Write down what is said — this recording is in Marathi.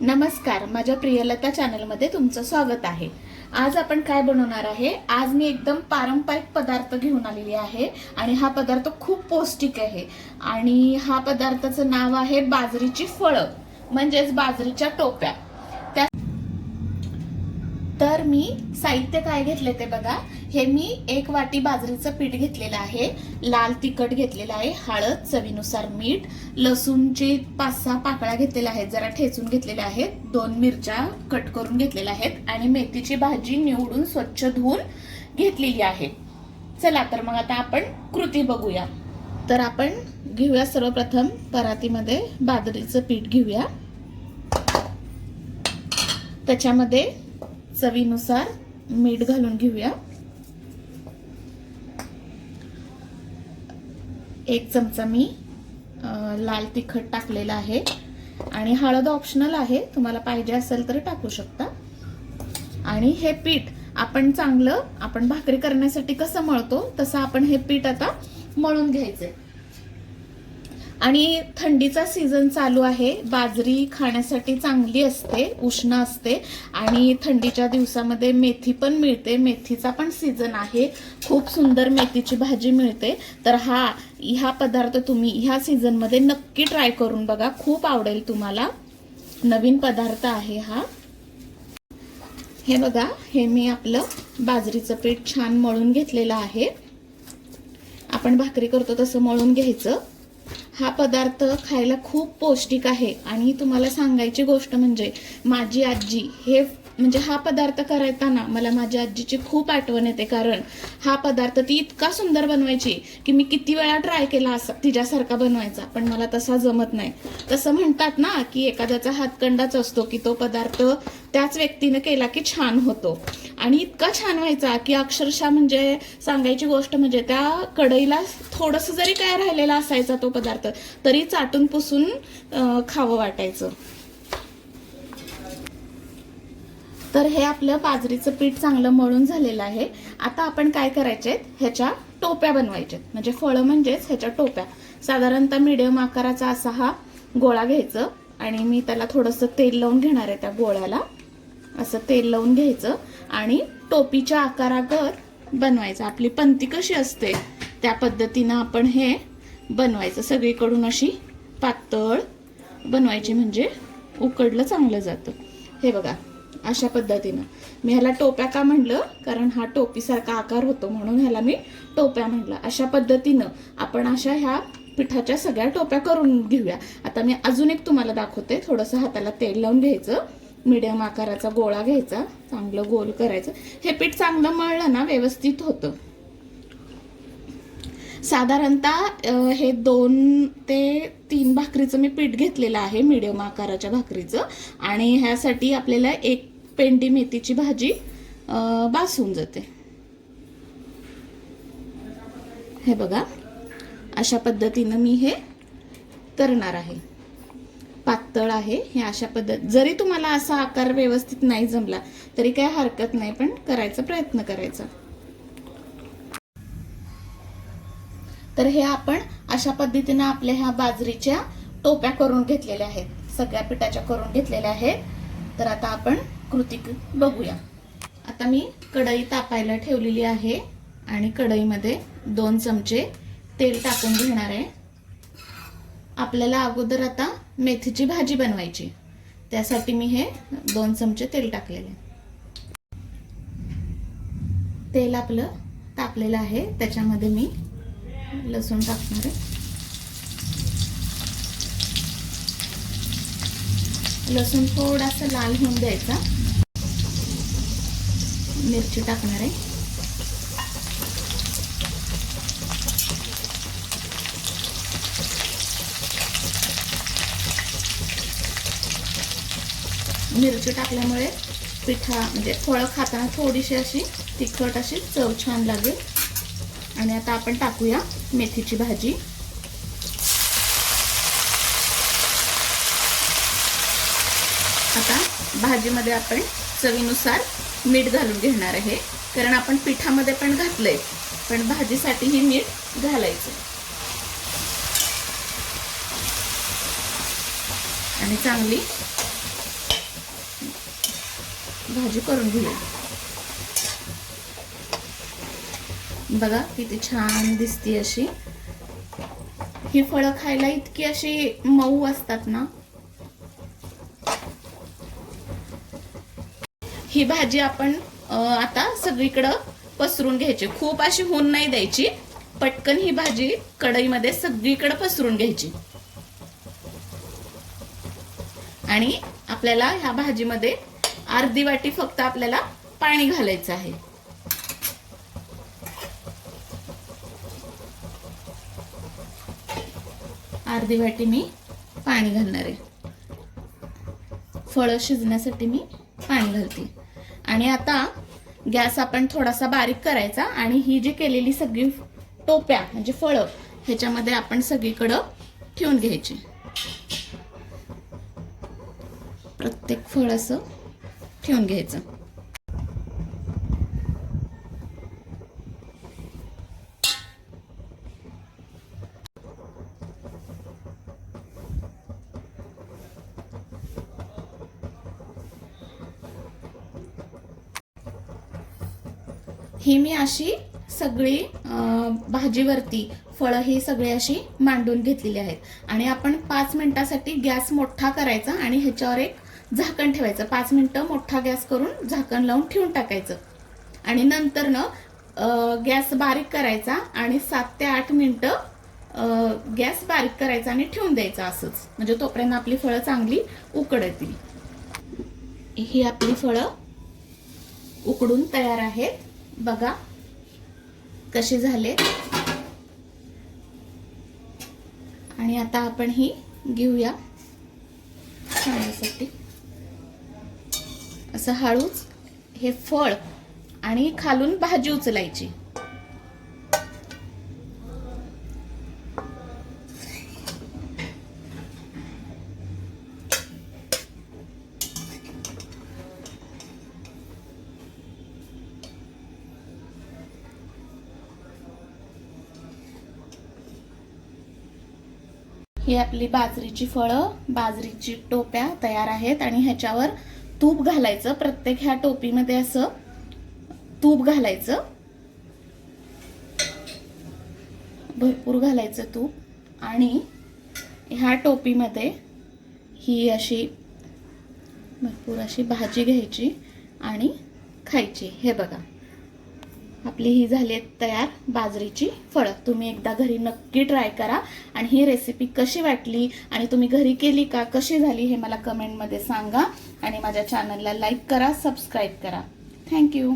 नमस्कार माझ्या प्रियलता चॅनलमध्ये तुमचं स्वागत आहे. आज आपण काय बनवणार आहे? आज मी एकदम पारंपरिक पदार्थ घेऊन आलेली आहे आणि हा पदार्थ खूप पौष्टिक आहे. आणि हा पदार्थाचं नाव आहे बाजरीची फळं म्हणजेच बाजरीच्या टोप्या. त्या तर मी साहित्य काय घेतले ते बघा. हे मी एक वाटी बाजरीचं पीठ घेतलेलं आहे. लाल तिखट घेतलेलं आहे. हळद चवीनुसार मीठ लसूणचे पाच सहा पाकळ्या घेतलेल्या आहेत. जरा ठेचून घेतलेल्या आहेत. दोन मिरच्या कट करून घेतलेल्या आहेत आणि मेथीची भाजी निवडून स्वच्छ धुवून घेतलेली आहे. चला तर मग आता आपण कृती बघूया. तर आपण घेऊया सर्वप्रथम परातीमध्ये बाजरीचं पीठ घेऊया. त्याच्यामध्ये चवीनुसार मीठ घालून घेऊया. एक चमचा मी लाल तिखट टाकलेलं आहे. आणि हळद ऑप्शनल आहे. तुम्हाला पाहिजे असेल तर टाकू शकता. आणि हे पीठ आपण चांगलं आपण भाकरी करण्यासाठी कसं मळतो तसं आपण हे पीठ आता मळून घ्यायचंय. आणि थंडीचा सीझन चालू आहे. बाजरी खाण्यासाठी चांगली असते उष्ण असते आणि थंडीच्या दिवसामध्ये मेथी पण मिळते. मेथीचा पण सीझन आहे. खूप सुंदर मेथीची भाजी मिळते. तर हा ह्या पदार्थ तुम्ही ह्या सीझनमध्ये नक्की ट्राय करून बघा. खूप आवडेल तुम्हाला. नवीन पदार्थ आहे हा. हे बघा हे मी आपलं बाजरीचं पीठ छान मळून घेतलेलं आहे. आपण भाकरी करतो तसं मळून घ्यायचं. हा पदार्थ खायला खूप पौष्टिक आहे. आणि तुम्हाला सांगायची गोष्ट म्हणजे माझी आजी हे म्हणजे हा पदार्थ करायताना मला माझ्या आजीची खूप आठवण येते. कारण हा पदार्थ ती इतका सुंदर बनवायची की मी किती वेळा ट्राय केला असा तिच्यासारखा बनवायचा. पण मला तसा जमत नाही. तसं म्हणतात ना की एखाद्याचा हातकंडाच असतो की तो पदार्थ त्याच व्यक्तीने केला की छान होतो. आणि इतका छान व्हायचा की अक्षरशः म्हणजे सांगायची गोष्ट म्हणजे त्या कढईला थोडंसं जरी काय राहिलेला असायचा तो पदार्थ तरी चाटून पुसून खावं वाटायचं. तर हे आपलं बाजरीचं पीठ चांगलं मळून झालेलं आहे. आता आपण काय करायचे ह्याच्या टोप्या बनवायच्या म्हणजे फळं म्हणजेच ह्याच्या टोप्या. साधारणतः मिडियम आकाराचा असा हा गोळा घ्यायचं आणि मी त्याला थोडंसं तेल लावून घेणार आहे त्या गोळ्याला. असं तेल लावून घ्यायचं. आणि टोपीच्या आकारागत बनवायचं. आपली पंती कशी असते त्या पद्धतीनं आपण हे बनवायचं. सगळीकडून अशी पातळ बनवायची म्हणजे उकडलं चांगलं जातं. हे बघा अशा पद्धतीनं. मी ह्याला टोप्या का म्हणलं कारण हा टोपीसारखा आकार होतो म्हणून ह्याला मी टोप्या म्हणलं अशा पद्धतीनं आपण अशा ह्या पिठाच्या सगळ्या टोप्या करून घेऊया. आता मी अजून एक तुम्हाला दाखवते. थोडंसं हाताला तेल लावून घ्यायचं. मिडियम आकाराचा गोळा घ्यायचा चांगलं गोल करायचं. हे पीठ चांगलं मळलं ना व्यवस्थित होतं. साधारणतः हे दोन ते तीन भाकरीचं मी पीठ घेतलेलं आहे मिडियम आकाराच्या भाकरीचं. आणि ह्यासाठी आपल्याला एक पेंडी मेथीची भाजी बासून बास होऊन जाते. हे बघा अशा पद्धतीनं मी हे करणार आहे. पातळ आहे हे अशा पद्धत जरी तुम्हाला असा आकार व्यवस्थित नाही जमला तरी काही हरकत नाही पण करायचा प्रयत्न करायचा. तर हे आपण अशा पद्धतीनं आपल्या ह्या बाजरीच्या टोप्या करून घेतलेल्या आहेत. सगळ्या पिठाच्या करून घेतलेल्या आहेत. तर आता आपण कृती बघूया. आता मी कढई तापायला ठेवलेली आहे आणि कढईमध्ये दोन चमचे तेल टाकून घेणार आहे. आपल्याला अगोदर आता मेथीची भाजी बनवायची. त्यासाठी मी हे दोन चमचे तेल टाकलेले. तेल आपलं तापलेलं आहे. त्याच्यामध्ये मी लसूण टाकणार आहे. लसूण थोडासा लाल होऊन द्यायचा. मिरची टाकणार आहे. मिरची टाकल्यामुळे पिठा म्हणजे फळं खाताना थोडीशी अशी तिखट अशी चव छान लागेल. आणि आता आपण टाकूया मेथीची भाजी. आता भाजीमध्ये आपण चवीनुसार मीठ घालून घेणार आहे. कारण आपण पिठामध्ये पण घातलंय पण भाजीसाठीही मीठ घालायचं. आणि चांगली भाजी करून घेऊया. बघा किती छान दिसते अशी. ही फळं खायला इतकी अशी मऊ असतात ना. ही भाजी आपण आता सगळीकडं पसरून घ्यायची. खूप अशी होऊन नाही द्यायची. पटकन ही भाजी कढईमध्ये सगळीकडे पसरून घ्यायची. आणि आपल्याला ह्या भाजीमध्ये अर्धी वाटी फक्त आपल्याला पाणी घालायचं आहे. अर्धी वाटी मी पाणी घालणार आहे. फळं शिजण्यासाठी मी पाणी घालते. आणि आता गॅस आपण थोडासा बारीक करायचा आणि ही जी केलेली सगळी टोप्या म्हणजे फळं ह्याच्यामध्ये आपण सगळीकडं ठेवून घ्यायची. प्रत्येक फळ असं ठेवून घ्यायचं. ही मी अशी सगळी भाजीवरती फळं ही सगळी अशी मांडून घेतलेली आहेत. आणि आपण पाच मिनिटासाठी गॅस मोठा करायचा आणि ह्याच्यावर एक झाकण ठेवायचं. पाच मिनटं मोठा गॅस करून झाकण लावून ठेवून टाकायचं. आणि नंतर न गॅस बारीक करायचा आणि सात ते आठ मिनटं गॅस बारीक करायचा आणि ठेवून द्यायचा असंच. म्हणजे तोपर्यंत आपली फळं चांगली उकडतील. ही आपली फळं उकडून तयार आहेत. बघा कसे झाले आणि आता आपण ही घेऊया खाण्यासाठी. असं हळूच हे फळ आणि खालून भाजी उचलायची. ही आपली बाजरीची फळं बाजरीची टोप्या तयार आहेत आणि ह्याच्यावर तूप घालायचं प्रत्येक ह्या टोपीमध्ये असं तूप घालायचं. भरपूर घालायचं तूप. आणि ह्या टोपीमध्ये ही अशी भरपूर अशी भाजी घ्यायची आणि खायची. हे बघा. आपली ही झाली आहेत तयार बाजरीची फळं. तुम्ही एकदा घरी नक्की ट्राय करा. आणि ही रेसिपी कशी वाटली आणि तुम्ही घरी केली का कशी झाली हे मला कमेंटमध्ये सांगा. आणि माझ्या चॅनलला लाईक करा सबस्क्राईब करा. थँक्यू